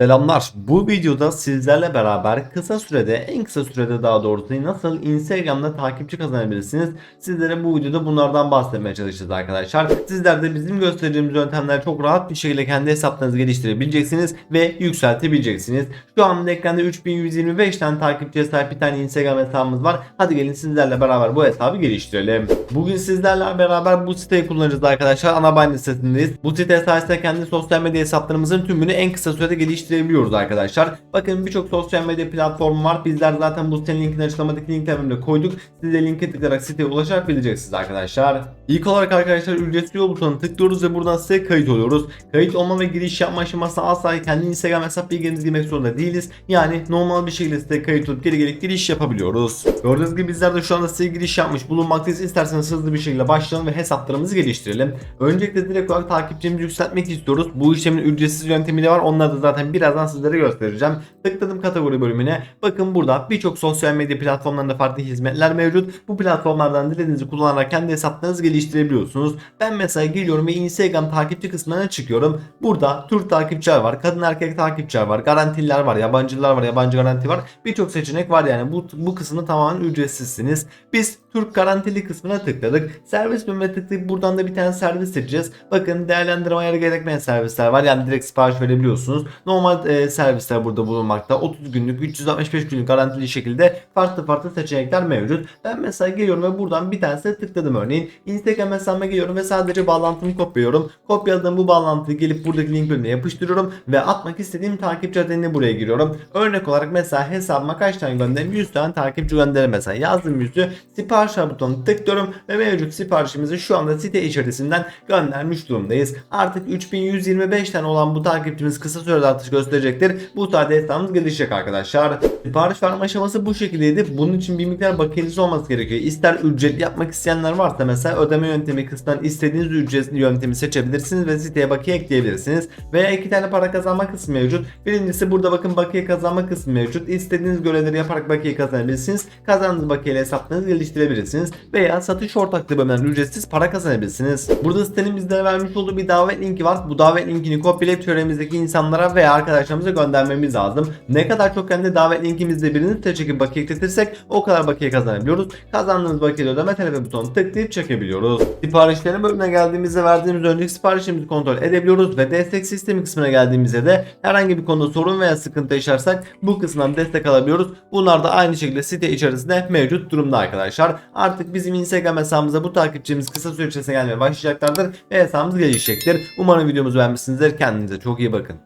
Selamlar. Bu videoda sizlerle beraber kısa sürede, en kısa sürede daha doğrusu nasıl Instagram'da takipçi kazanabilirsiniz? Sizlere bu videoda bunlardan bahsetmeye çalışacağız arkadaşlar. Sizler de bizim gösterdiğimiz yöntemler çok rahat bir şekilde kendi hesaplarınızı geliştirebileceksiniz ve yükseltebileceksiniz. Şu an ekranda 3125 tane takipçiye sahip bir tane Instagram hesabımız var. Hadi gelin sizlerle beraber bu hesabı geliştirelim. Bugün sizlerle beraber bu siteyi kullanacağız arkadaşlar. Ana sitesindeyiz. Bu site sayesinde kendi sosyal medya hesaplarımızın tümünü en kısa sürede geliştirebiliyoruz arkadaşlar. Bakın birçok sosyal medya platformu var. Bizler zaten bu sitenin linkini açıklamadaki linklerimde koyduk. Siz de linke tıklayarak siteye ulaşabileceksiniz arkadaşlar. İlk olarak arkadaşlar ücretsiz yol butonuna tıklıyoruz ve buradan siteye kayıt oluyoruz. Kayıt olma ve giriş yapma aşamasında asla kendi Instagram hesap bilgilerinizi girmek zorunda değiliz. Yani normal bir şekilde siteye kayıt olup geri gelip giriş yapabiliyoruz. Gördüğünüz gibi bizler de şu anda siteye giriş yapmış bulunmaktayız. İsterseniz hızlı bir şekilde başlayalım ve hesaplarımızı geliştirelim. Öncelikle direkt olarak takipçimizi yükseltmek istiyoruz. Bu işlemin ücretsiz yöntemi de var. Onları da zaten birazdan sizlere göstereceğim. Tıkladım kategori bölümüne. Bakın burada birçok sosyal medya platformlarında farklı hizmetler mevcut. Bu platformlardan dilediğinizi kullanarak kendi hesaplarınızı geliştirebiliyorsunuz. Ben mesela geliyorum ve Instagram takipçi kısmına çıkıyorum. Burada Türk takipçiler var, kadın erkek takipçiler var, garantililer var, yabancılar var, yabancı garanti var. Birçok seçenek var yani bu, bu kısmı tamamen ücretsizsiniz. Biz Türk garantili kısmına tıkladık. Servis bölümüne tıklayıp buradan da bir tane servis seçeceğiz. Bakın değerlendirme ayarı gerekmeyen servisler var. Yani direkt sipariş verebiliyorsunuz. Normal e, servisler burada bulunmakta. 30 günlük, 365 günlük garantili şekilde farklı farklı seçenekler mevcut. Ben mesela geliyorum ve buradan bir tanesine tıkladım örneğin. Instagram hesabıma geliyorum ve sadece bağlantımı kopyalıyorum. Kopyaladığım bu bağlantıyı gelip buradaki link bölümüne yapıştırıyorum ve atmak istediğim takipçi adını buraya giriyorum. Örnek olarak mesela hesabıma kaç tane gönderim? 100 tane takipçi gönderim mesela. Yazdım 100'ü. Sipariş butonuna tıklıyorum ve mevcut siparişimizi şu anda site içerisinden göndermiş durumdayız. Artık 3125 tane olan bu takipçimiz kısa sürede artış gösterecektir. Bu sayede hesabımız gelişecek arkadaşlar. Sipariş verme aşaması bu şekildeydi. Bunun için bir miktar bakiyeniz olması gerekiyor. İster ücretli yapmak isteyenler varsa mesela ödeme yöntemi kısmından istediğiniz ücretli yöntemi seçebilirsiniz ve siteye bakiye ekleyebilirsiniz. Veya iki tane para kazanma kısmı mevcut. Birincisi burada bakın bakiye kazanma kısmı mevcut. İstediğiniz görevleri yaparak bakiye kazanabilirsiniz. Kazandığınız bakiyeyle hesaplarınızı geliştirebilirsiniz. Veya satış ortaklığı bölümünden ücretsiz para kazanabilirsiniz. Burada sitenin bizlere vermiş olduğu bir davet linki var. Bu davet linkini kopyalayıp çevremizdeki insanlara veya arkadaşlarımıza göndermemiz lazım. Ne kadar çok kendi davet linkimizde birini site çekip bakiye ekletirsek o kadar bakiye kazanabiliyoruz. Kazandığımız bakiye ödeme talebi butonu tıklayıp çekebiliyoruz. Siparişlerin bölümüne geldiğimizde verdiğimiz önceki siparişimizi kontrol edebiliyoruz ve destek sistemi kısmına geldiğimizde de herhangi bir konuda sorun veya sıkıntı yaşarsak bu kısımdan destek alabiliyoruz. Bunlar da aynı şekilde site içerisinde mevcut durumda arkadaşlar. Artık bizim Instagram hesabımıza bu takipçimiz kısa süre içerisinde gelmeye başlayacaklardır ve hesabımız gelişecektir. Umarım videomuzu beğenmişsinizdir. Kendinize çok iyi bakın.